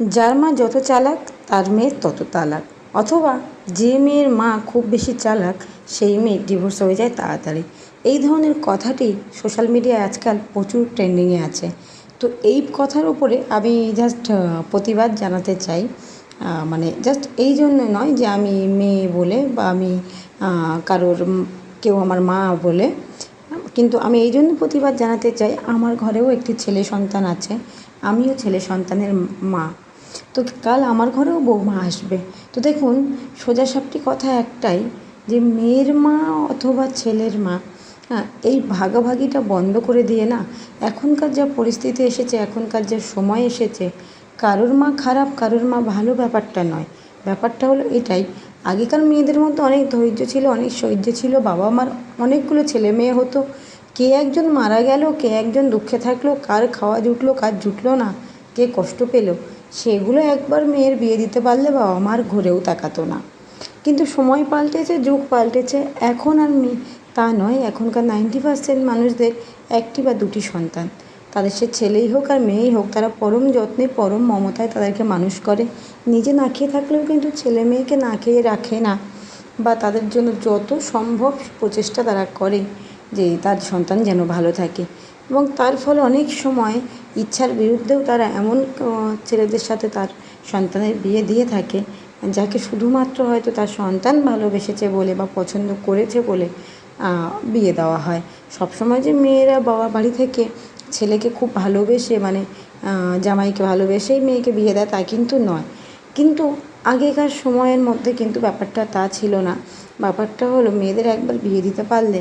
যার মা যত চালাক, তার মেয়ে তত তালাক। অথবা যে মেয়ের মা খুব বেশি চালাক, সেই মেয়ে ডিভোর্স হয়ে যায় তাড়াতাড়ি। এই ধরনের কথাটি সোশ্যাল মিডিয়ায় আজকাল প্রচুর ট্রেন্ডিংয়ে আছে। তো এই কথার উপরে আমি জাস্ট প্রতিবাদ জানাতে চাই। মানে জাস্ট এই জন্য নয় যে আমি মেয়ে বলে বা আমি কারোর কেউ আমার মা বলে। কিন্তু আমি এই জন্য প্রতিবাদ জানাতে চাই, আমার ঘরেও একটি ছেলে সন্তান আছে, আমিও ছেলে সন্তানের মা। তো কাল আমার ঘরেও বৌমা আসবে। তো দেখুন সোজাসাপটি কথা একটাই যে মেয়ের মা অথবা ছেলের মা হ্যাঁ এই ভাগাভাগিটা বন্ধ করে দিয়ে না, এখনকার যা পরিস্থিতি এসেছে, এখনকার যা সময় এসেছে, কারোর মা খারাপ, কারোর মা ভালো ব্যাপারটা নয়। ব্যাপারটা হলো এটাই, আগেকার মেয়েদের মধ্যে অনেক ধৈর্য ছিল, অনেক সহ্য ছিল, বাবা মার অনেকগুলো ছেলে মেয়ে হতো, কে একজন মারা গেল, কে একজন দুঃখে থাকল, কার খাওয়া জুটলো, কার জুটলো না, কে কষ্ট পেল সেগুলো একবার মেয়ের বিয়ে দিতে পারলে বাবা মার ঘুরেও তাকাতো না। কিন্তু সময় পাল্টেছে, যুগ পাল্টেছে, এখন আর মেয়ে তা নয়, এখনকার নাইনটি পার্সেন্ট মানুষদের একটি বা দুটি সন্তান। তাদের সে ছেলেই হোক আর মেয়েই হোক, তারা পরম যত্নে, পরম মমতায় তাদেরকে মানুষ করে। নিজে না খেয়ে থাকলেও কিন্তু ছেলে মেয়েকে না খেয়ে রাখে না। বা তাদের জন্য যত সম্ভব প্রচেষ্টা তারা করে যে তার সন্তান যেন ভালো থাকে। এবং তার ফলে অনেক সময় ইচ্ছার বিরুদ্ধেও তারা এমন ছেলেদের সাথে তার সন্তানের বিয়ে দিয়ে থাকে, যাকে শুধুমাত্র হয়তো তার সন্তান ভালোবেসেছে বলে বা পছন্দ করেছে বলে বিয়ে দেওয়া হয়। সবসময় যে মেয়েরা বাবা বাড়ি থেকে ছেলেকে খুব ভালোবেসে মানে জামাইকে ভালোবেসেই মেয়েকে বিয়ে দেয় তা কিন্তু নয়। কিন্তু আগেকার সময়ের মধ্যে কিন্তু ব্যাপারটা তা ছিল না। ব্যাপারটা হলো, মেয়েদের একবার বিয়ে দিতে পারলে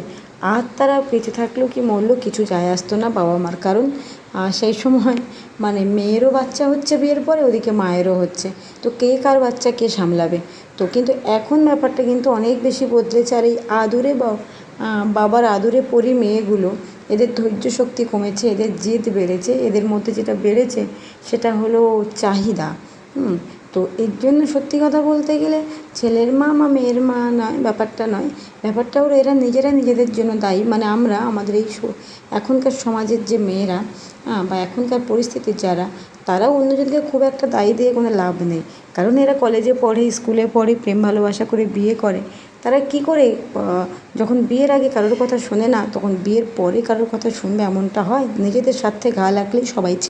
আর তারা বেঁচে থাকলেও কি মরলেও কিছু যায় আসতো না বাবা মার কারণ সেই সময় মানে মেয়েরও বাচ্চা হচ্ছে বিয়ের পরে, ওদিকে মায়েরও হচ্ছে। তো কে কার বাচ্চা কে সামলাবে? তো কিন্তু এখন ব্যাপারটা কিন্তু অনেক বেশি বদলেছে। আর এই আদুরে বাবার আদুরে পরি মেয়েগুলো, এদের ধৈর্য শক্তি কমেছে, এদের জেদ বেড়েছে, এদের মধ্যে যেটা বেড়েছে সেটা হলো চাহিদা। হুম তো এর জন্য সত্যি কথা বলতে গেলে ছেলের মা বা মেয়ের মা নয়, ব্যাপারটা নয়। ব্যাপারটা হলো এরা নিজেরা নিজেদের জন্য দায়ী। মানে আমরা, আমাদের এই এখনকার সমাজের যে মেয়েরা বা এখনকার পরিস্থিতির যারা তারাও অন্যজনকে খুব একটা দায়ী দিয়ে কোনো লাভ নেই। কারণ এরা কলেজে পড়ে, স্কুলে পড়ে, প্রেম ভালোবাসা করে বিয়ে করে। তারা কী করে যখন বিয়ের আগে কারোর কথা শোনে না, তখন বিয়ের পরে কারোর কথা শুনবে, এমনটা হয়? নিজেদের স্বার্থে ঘা লাগলেই সবাই